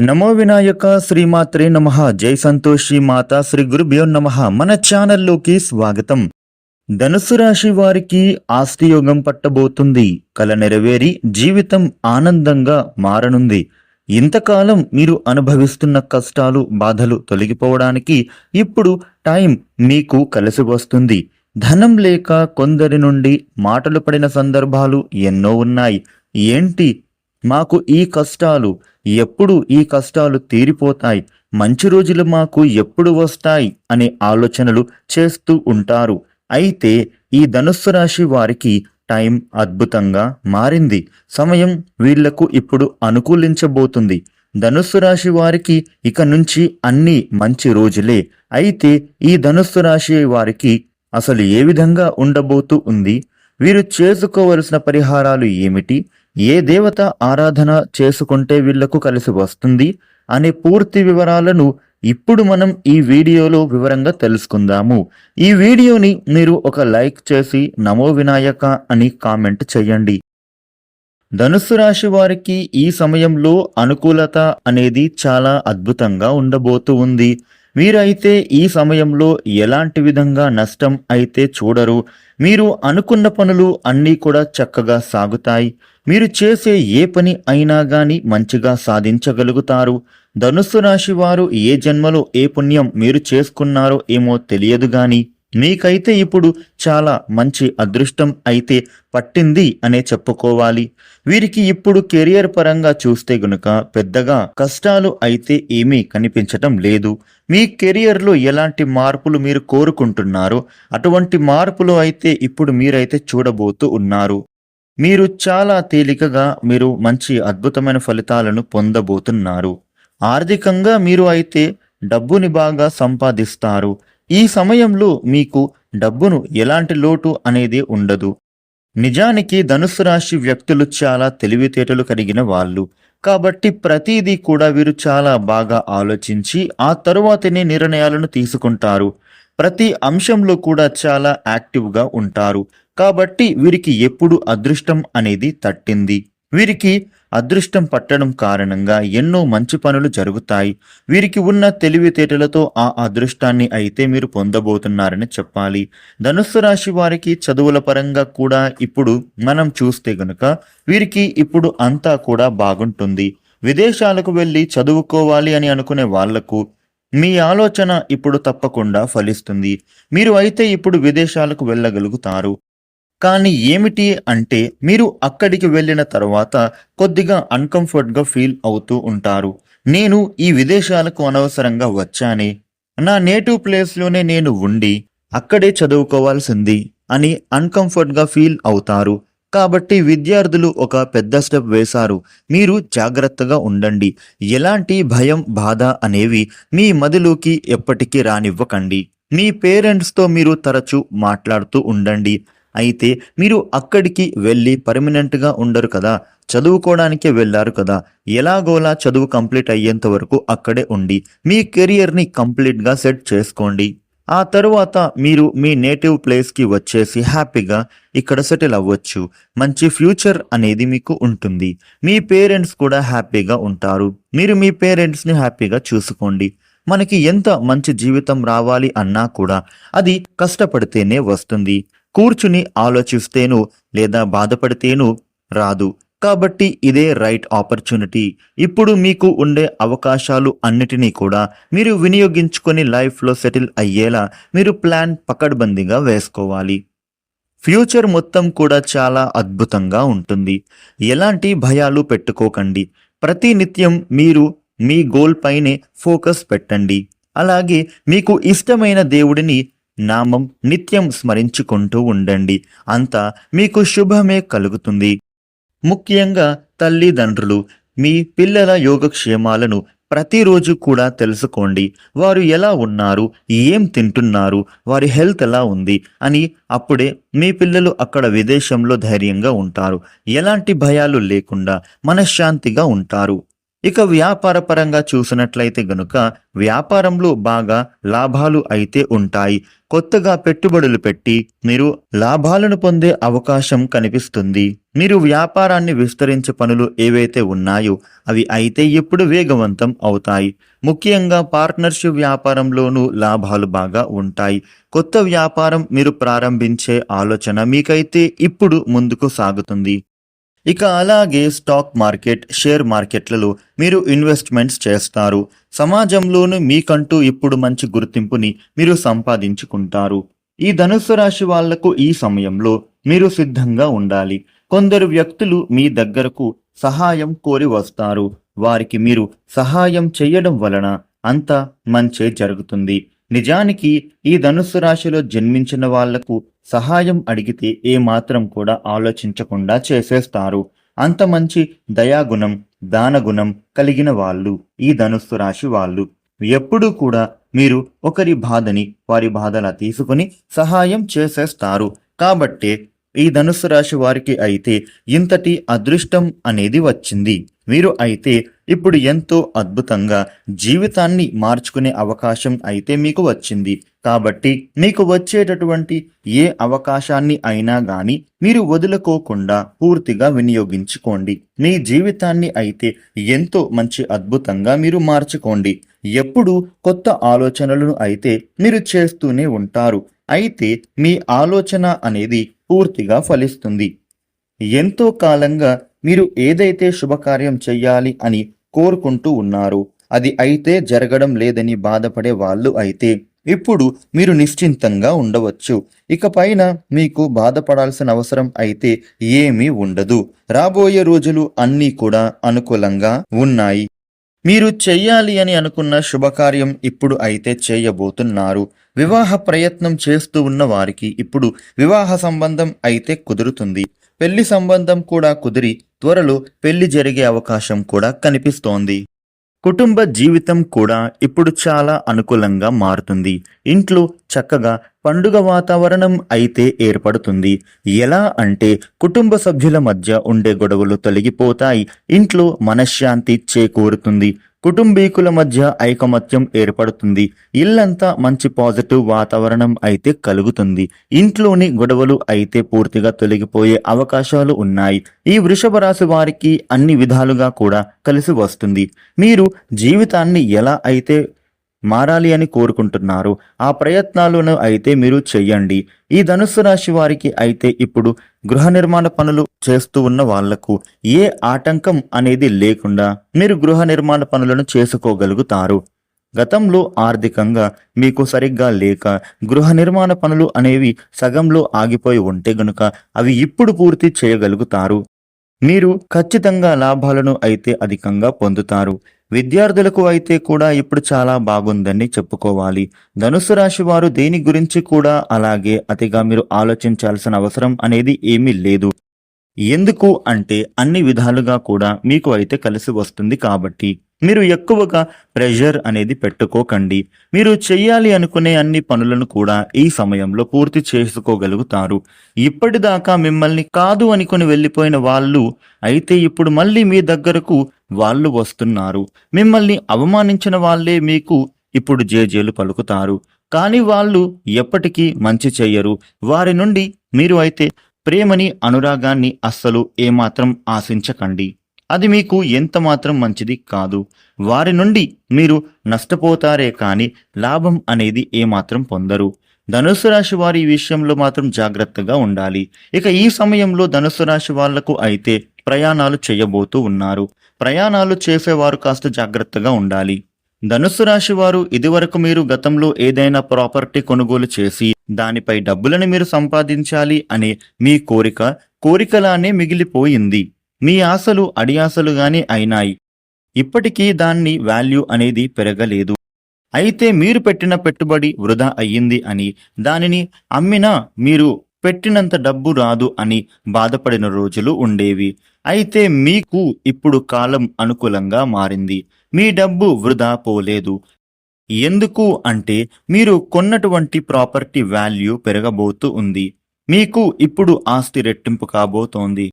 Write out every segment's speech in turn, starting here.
నమో వినాయక శ్రీమాత్రే నమ. జై సంతోషి మాత శ్రీ గురుభ్యో నమ. మన ఛానల్లోకి స్వాగతం. ధనుసు రాశి వారికి ఆస్తియోగం పట్టబోతుంది. కల నెరవేరి జీవితం ఆనందంగా మారనుంది. ఇంతకాలం మీరు అనుభవిస్తున్న కష్టాలు బాధలు తొలగిపోవడానికి ఇప్పుడు టైం మీకు కలిసి వస్తుంది. ధనం లేక కొందరి నుండి మాటలు పడిన సందర్భాలు ఎన్నో ఉన్నాయి. ఏంటి? మాకు ఈ కష్టాలు ఎప్పుడు ఈ కష్టాలు తీరిపోతాయి? మంచి రోజులు మాకు ఎప్పుడు వస్తాయి? అనే ఆలోచనలు చేస్తూ ఉంటారు. అయితే ఈ ధనుస్సు రాశి వారికి టైం అద్భుతంగా మారింది. సమయం వీళ్ళకు ఇప్పుడు అనుకూలించబోతుంది. ధనుస్సు రాశి వారికి ఇక నుంచి అన్ని మంచి రోజులే. అయితే ఈ ధనుస్సు రాశి వారికి అసలు ఏ విధంగా ఉండబోతూ ఉంది? వీరు చేసుకోవలసిన పరిహారాలు ఏమిటి? ఏ దేవత ఆరాధన చేసుకుంటే వీళ్ళకు కలిసి వస్తుంది అనే పూర్తి వివరాలను ఇప్పుడు మనం ఈ వీడియోలో వివరంగా తెలుసుకుందాము. ఈ వీడియోని మీరు ఒక లైక్ చేసి నమో వినాయక అని కామెంట్ చేయండి. ధనుస్సు రాశి వారికి ఈ సమయంలో అనుకూలత అనేది చాలా అద్భుతంగా ఉండబోతూ ఉంది. వీరైతే ఈ సమయంలో ఎలాంటి విధంగా నష్టం అయితే చూడరు. మీరు అనుకున్న పనులు అన్నీ కూడా చక్కగా సాగుతాయి. మీరు చేసే ఏ పని అయినా గాని మంచిగా సాధించగలుగుతారు. ధనుస్సు రాశి వారు ఏ జన్మలో ఏ పుణ్యం మీరు చేసుకున్నారో ఏమో తెలియదు గాని మీకైతే ఇప్పుడు చాలా మంచి అదృష్టం అయితే పట్టింది అనే చెప్పుకోవాలి. వీరికి ఇప్పుడు కెరియర్ పరంగా చూస్తే గనుక పెద్దగా కష్టాలు అయితే ఏమీ కనిపించటం లేదు. మీ కెరియర్లో ఎలాంటి మార్పులు మీరు కోరుకుంటున్నారో అటువంటి మార్పులు అయితే ఇప్పుడు మీరైతే చూడబోతూ ఉన్నారు. మీరు చాలా తేలికగా మీరు మంచి అద్భుతమైన ఫలితాలను పొందబోతున్నారు. ఆర్థికంగా మీరు అయితే డబ్బుని బాగా సంపాదిస్తారు. ఈ సమయంలో మీకు డబ్బును ఎలాంటి లోటు అనేది ఉండదు. నిజానికి ధనుసు రాశి వ్యక్తులు చాలా తెలివితేటలు కలిగిన వాళ్ళు. కాబట్టి ప్రతిదీ కూడా వీరు చాలా బాగా ఆలోచించి ఆ తరువాతనే నిర్ణయాలను తీసుకుంటారు. ప్రతి అంశంలో కూడా చాలా యాక్టివ్గా ఉంటారు. కాబట్టి వీరికి ఎప్పుడు అదృష్టం అనేది తట్టింది. వీరికి అదృష్టం పట్టడం కారణంగా ఎన్నో మంచి పనులు జరుగుతాయి. వీరికి ఉన్న తెలివితేటలతో ఆ అదృష్టాన్ని అయితే మీరు పొందబోతున్నారని చెప్పాలి. ధనుస్సు రాశి వారికి చదువుల పరంగా కూడా ఇప్పుడు మనం చూస్తే గనుక వీరికి ఇప్పుడు అంతా కూడా బాగుంటుంది. విదేశాలకు వెళ్ళి చదువుకోవాలి అని అనుకునే వాళ్ళకు మీ ఆలోచన ఇప్పుడు తప్పకుండా ఫలిస్తుంది. మీరు అయితే ఇప్పుడు విదేశాలకు వెళ్ళగలుగుతారు. కానీ ఏమిటి అంటే మీరు అక్కడికి వెళ్ళిన తర్వాత కొద్దిగా అన్కంఫర్ట్గా ఫీల్ అవుతూ ఉంటారు. నేను ఈ విదేశాలకు అనవసరంగా వచ్చానే. నా నేటివ్ ప్లేస్లోనే నేను ఉండి అక్కడే చదువుకోవాల్సింది అని అన్కంఫర్ట్గా ఫీల్ అవుతారు. కాబట్టి విద్యార్థులు ఒక పెద్ద స్టెప్ వేశారు. మీరు జాగ్రత్తగా ఉండండి. ఎలాంటి భయం బాధ అనేవి మీ మదిలోకి ఎప్పటికీ రానివ్వకండి. మీ పేరెంట్స్తో మీరు తరచూ మాట్లాడుతూ ఉండండి. అయితే మీరు అక్కడికి వెళ్ళి పర్మనెంట్గా ఉండరు కదా. చదువుకోవడానికే వెళ్ళారు కదా. ఎలాగోలా చదువు కంప్లీట్ అయ్యేంత వరకు అక్కడే ఉండి మీ కెరియర్ని కంప్లీట్గా సెట్ చేసుకోండి. ఆ తరువాత మీరు మీ నేటివ్ ప్లేస్కి వచ్చేసి హ్యాపీగా ఇక్కడ సెటిల్ అవ్వచ్చు. మంచి ఫ్యూచర్ అనేది మీకు ఉంటుంది. మీ పేరెంట్స్ కూడా హ్యాపీగా ఉంటారు. మీరు మీ పేరెంట్స్ని హ్యాపీగా చూసుకోండి. మనకి ఎంత మంచి జీవితం రావాలి అన్నా కూడా అది కష్టపడితేనే వస్తుంది. కూర్చుని ఆలోచిస్తేను లేదా బాధపడితేను రాదు. కాబట్టి ఇదే రైట్ ఆపర్చునిటీ. ఇప్పుడు మీకు ఉండే అవకాశాలు అన్నిటినీ కూడా మీరు వినియోగించుకొని లైఫ్లో సెటిల్ అయ్యేలా మీరు ప్లాన్ పకడ్బందీగా వేసుకోవాలి. ఫ్యూచర్ మొత్తం కూడా చాలా అద్భుతంగా ఉంటుంది. ఎలాంటి భయాలు పెట్టుకోకండి. ప్రతి నిత్యం మీరు మీ గోల్ పైనే ఫోకస్ పెట్టండి. అలాగే మీకు ఇష్టమైన దేవుడిని నామం నిత్యం స్మరించుకుంటూ ఉండండి. అంతా మీకు శుభమే కలుగుతుంది. ముఖ్యంగా తల్లిదండ్రులు మీ పిల్లల యోగక్షేమాలను ప్రతిరోజు కూడా తెలుసుకోండి. వారు ఎలా ఉన్నారు? ఏం తింటున్నారు? వారి హెల్త్ ఎలా ఉంది? అని అప్పుడే మీ పిల్లలు అక్కడ విదేశంలో ధైర్యంగా ఉంటారు. ఎలాంటి భయాలు లేకుండా మనశ్శాంతిగా ఉంటారు. ఇక వ్యాపార పరంగా చూసినట్లయితే గనుక వ్యాపారంలో బాగా లాభాలు అయితే ఉంటాయి. కొత్తగా పెట్టుబడులు పెట్టి మీరు లాభాలను పొందే అవకాశం కనిపిస్తుంది. మీరు వ్యాపారాన్ని విస్తరించే పనులు ఏవైతే ఉన్నాయో అవి అయితే ఇప్పుడు వేగవంతం అవుతాయి. ముఖ్యంగా పార్ట్నర్షిప్ వ్యాపారంలోనూ లాభాలు బాగా ఉంటాయి. కొత్త వ్యాపారం మీరు ప్రారంభించే ఆలోచన మీకైతే ఇప్పుడు ముందుకు సాగుతుంది. ఇక అలాగే స్టాక్ మార్కెట్ షేర్ మార్కెట్లలో మీరు ఇన్వెస్ట్మెంట్స్ చేస్తారు. సమాజంలోనూ మీకంటూ ఇప్పుడు మంచి గుర్తింపుని మీరు సంపాదించుకుంటారు. ఈ ధనుస్సు రాశి వాళ్ళకు ఈ సమయంలో మీరు సిద్ధంగా ఉండాలి. కొందరు వ్యక్తులు మీ దగ్గరకు సహాయం కోరి వస్తారు. వారికి మీరు సహాయం చేయడం వలన అంత మంచే జరుగుతుంది. నిజానికి ఈ ధనుస్సు రాశిలో జన్మించిన వాళ్ళకు సహాయం అడిగితే ఏమాత్రం కూడా ఆలోచించకుండా చేసేస్తారు. అంత మంచి దయాగుణం దానగుణం కలిగిన వాళ్ళు ఈ ధనుస్సు రాశి వాళ్ళు. ఎప్పుడూ కూడా మీరు ఒకరి బాధని వారి బాధలా తీసుకుని సహాయం చేసేస్తారు. కాబట్టి ఈ ధనుస్సు రాశి వారికి అయితే ఇంతటి అదృష్టం అనేది వచ్చింది. మీరు అయితే ఇప్పుడు ఎంతో అద్భుతంగా జీవితాన్ని మార్చుకునే అవకాశం అయితే మీకు వచ్చింది. కాబట్టి మీకు వచ్చేటటువంటి ఏ అవకాశాన్ని అయినా గాని మీరు వదులుకోకుండా పూర్తిగా వినియోగించుకోండి. మీ జీవితాన్ని అయితే ఎంతో మంచి అద్భుతంగా మీరు మార్చుకోండి. ఎప్పుడు కొత్త ఆలోచనలను అయితే మీరు చేస్తూనే ఉంటారు. అయితే మీ ఆలోచన అనేది పూర్తిగా ఫలిస్తుంది. ఎంతో కాలంగా మీరు ఏదైతే శుభకార్యం చెయ్యాలి అని కోరుకుంటూ ఉన్నారు. అది అయితే జరగడం లేదని బాధపడే వాళ్ళు అయితే ఇప్పుడు మీరు నిశ్చింతంగా ఉండవచ్చు. ఇకపైన మీకు బాధపడాల్సిన అవసరం అయితే ఏమీ ఉండదు. రాబోయే రోజులు అన్నీ కూడా అనుకూలంగా ఉన్నాయి. మీరు చెయ్యాలి అని అనుకున్న శుభకార్యం ఇప్పుడు అయితే చేయబోతున్నారు. వివాహ ప్రయత్నం చేస్తూ ఉన్న వారికి ఇప్పుడు వివాహ సంబంధం అయితే కుదురుతుంది. పెళ్ళి సంబంధం కూడా కుదిరి త్వరలో పెళ్ళి జరిగే అవకాశం కూడా కనిపిస్తోంది. కుటుంబ జీవితం కూడా ఇప్పుడు చాలా అనుకూలంగా మారుతుంది. ఇంట్లో చక్కగా పండుగ వాతావరణం అయితే ఏర్పడుతుంది. ఎలా అంటే కుటుంబ సభ్యుల మధ్య ఉండే గొడవలు తొలగిపోతాయి. ఇంట్లో మనశ్శాంతి చేకూరుతుంది. కుటుంబీకుల మధ్య ఐకమత్యం ఏర్పడుతుంది. ఇల్లంతా మంచి పాజిటివ్ వాతావరణం అయితే కలుగుతుంది. ఇంట్లోని గొడవలు అయితే పూర్తిగా తొలగిపోయే అవకాశాలు ఉన్నాయి. ఈ వృషభ రాశి వారికి అన్ని విధాలుగా కూడా కలిసి వస్తుంది. మీరు జీవితాన్ని ఎలా అయితే మారాలి అని కోరుకుంటున్నారు. ఆ ప్రయత్నాలను అయితే మీరు చెయ్యండి. ఈ ధనుస్సు రాశి వారికి అయితే ఇప్పుడు గృహ నిర్మాణ పనులు చేస్తూ ఉన్న వాళ్ళకు ఏ ఆటంకం అనేది లేకుండా మీరు గృహ నిర్మాణ పనులను చేసుకోగలుగుతారు. గతంలో ఆర్థికంగా మీకు సరిగ్గా లేక గృహ నిర్మాణ పనులు అనేవి సగంలో ఆగిపోయి ఉంటే గనుక అవి ఇప్పుడు పూర్తి చేయగలుగుతారు. మీరు ఖచ్చితంగా లాభాలను అయితే అధికంగా పొందుతారు. విద్యార్థులకు అయితే కూడా ఇప్పుడు చాలా బాగుందని చెప్పుకోవాలి. ధనుసు రాశి వారు దేని గురించి కూడా అలాగే అతిగా మీరు ఆలోచించాల్సిన అవసరం అనేది ఏమీ లేదు. ఎందుకు అంటే అన్ని విధాలుగా కూడా మీకు అయితే కలిసి వస్తుంది కాబట్టి. మీరు ఎక్కువగా ప్రెషర్ అనేది పెట్టుకోకండి. మీరు చెయ్యాలి అనుకునే అన్ని పనులను కూడా ఈ సమయంలో పూర్తి చేసుకోగలుగుతారు. ఇప్పటిదాకా మిమ్మల్ని కాదు అనుకుని వెళ్ళిపోయిన వాళ్ళు అయితే ఇప్పుడు మళ్ళీ మీ దగ్గరకు వాళ్ళు వస్తున్నారు. మిమ్మల్ని అవమానించిన వాళ్ళే మీకు ఇప్పుడు జేజేలు పలుకుతారు. కానీ వాళ్ళు ఎప్పటికీ మంచి చెయ్యరు. వారి నుండి మీరు అయితే ప్రేమని అనురాగాన్ని అస్సలు ఏమాత్రం ఆశించకండి. అది మీకు ఎంత మాత్రం మంచిది కాదు. వారి నుండి మీరు నష్టపోతారే కానీ లాభం అనేది ఏమాత్రం పొందరు. ధనుసు రాశి వారి విషయంలో మాత్రం జాగ్రత్తగా ఉండాలి. ఇక ఈ సమయంలో ధనుసు రాశి వాళ్ళకు అయితే ప్రయాణాలు చేయబోతూ ఉన్నారు. ప్రయాణాలు చేసేవారు కాస్త జాగ్రత్తగా ఉండాలి. ధనుస్సు రాశి వారు ఇదివరకు మీరు గతంలో ఏదైనా ప్రాపర్టీ కొనుగోలు చేసి దానిపై డబ్బులను మీరు సంపాదించాలి అనే మీ కోరిక కోరికలానే మిగిలిపోయింది. మీ ఆశలు అడియాసలుగానే అయినాయి. ఇప్పటికీ దాన్ని వాల్యూ అనేది పెరగలేదు. అయితే మీరు పెట్టిన పెట్టుబడి వృధా అయ్యింది అని దానిని అమ్మినా మీరు పెట్టినంత డబ్బు రాదు అని బాధపడిన రోజులు ఉండేవి. అయితే మీకు ఇప్పుడు కాలం అనుకూలంగా మారింది. మీ డబ్బు వృధా పోలేదు. ఎందుకు అంటే మీరు కొన్నటువంటి ప్రాపర్టీ వాల్యూ పెరగబోతూ ఉంది. మీకు ఇప్పుడు ఆస్తి రెట్టింపు కాబోతోంది.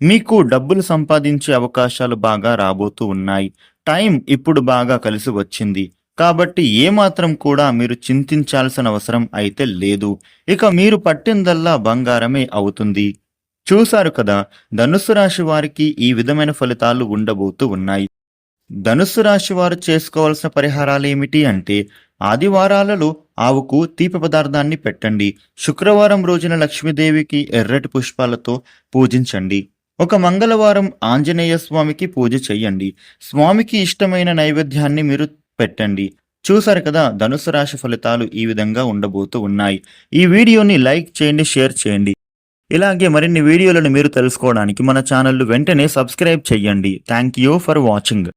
మీకు డబ్బులు సంపాదించే అవకాశాలు బాగా రాబోతూ ఉన్నాయి. టైం ఇప్పుడు బాగా కలిసి వచ్చింది. కాబట్టి ఏమాత్రం కూడా మీరు చింతించాల్సిన అవసరం అయితే లేదు. ఇక మీరు పట్టిందల్లా బంగారమే అవుతుంది. చూశారు కదా ధనుస్సు రాశి వారికి ఈ విధమైన ఫలితాలు ఉండబోతూ ఉన్నాయి. ధనుస్సు రాశి వారు చేసుకోవాల్సిన పరిహారాలు ఏమిటి అంటే ఆదివారాలలో ఆవుకు తీపి పదార్థాన్ని పెట్టండి. శుక్రవారం రోజున లక్ష్మీదేవికి ఎర్రటి పుష్పాలతో పూజించండి. ఒక మంగళవారం ఆంజనేయ స్వామికి పూజ చెయ్యండి. స్వామికి ఇష్టమైన నైవేద్యాన్ని మీరు పెట్టండి. చూసారు కదా ధనుసు రాశి ఫలితాలు ఈ విధంగా ఉండబోతూ ఉన్నాయి. ఈ వీడియోని లైక్ చేయండి షేర్ చేయండి. ఇలాగే మరిన్ని వీడియోలను మీరు తెలుసుకోవడానికి మన ఛానల్ వెంటనే సబ్స్క్రైబ్ చేయండి థ్యాంక్ యూ ఫర్ వాచింగ్